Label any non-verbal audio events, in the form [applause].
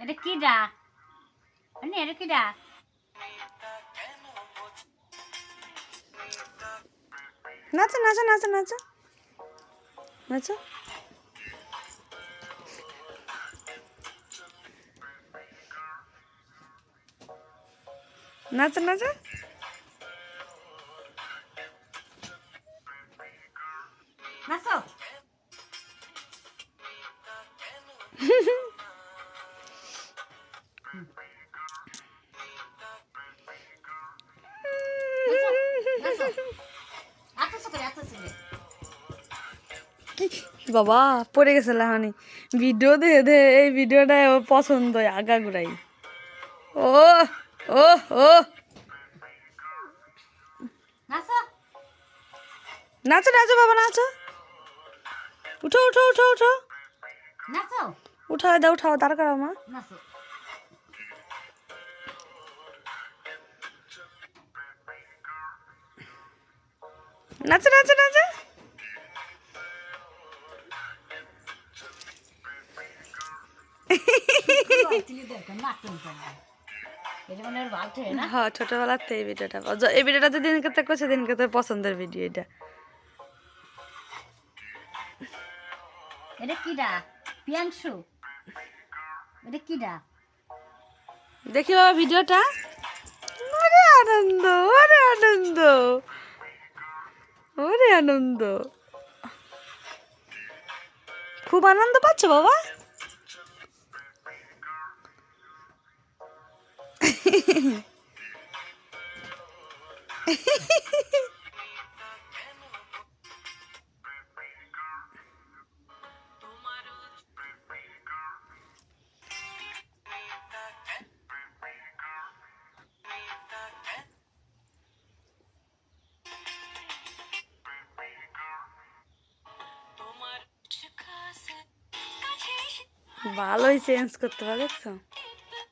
এটা কি ডা? মানে এটা কি ডা? নাচো নাচো নাচো নাচো। নাচো। নাচো নাচো। নাচো। [laughs] বাবা পড়ে গেছে লাহানি। ভিডিও দেখে দে এই ভিডিওটা পছন্দ আগা ঘুরাই ও ও ও। নাচো। নাচো বাবা নাচো। উঠো উঠো উঠো উঠো। নাচো। উঠাও দাও উঠাও দাঁড় করাও মা। নাচো নাচো নাচো। হ্যাঁ ছোটবেলাতে এই ভিডিওটা। এই ভিডিওটা যেদিনকে থেকে সেদিনকে তোর পছন্দের ভিডিও এটা। এটা কি ডা পিয়াংশু? এটা কি ডা দেখি বাবা ভিডিওটা। ওরে আনন্দ ওরে আনন্দ। ওরে আনন্দ। খুব আনন্দ পাচ্ছ বাবা? ভালোই চেঞ্জ করতে পারে দেখছো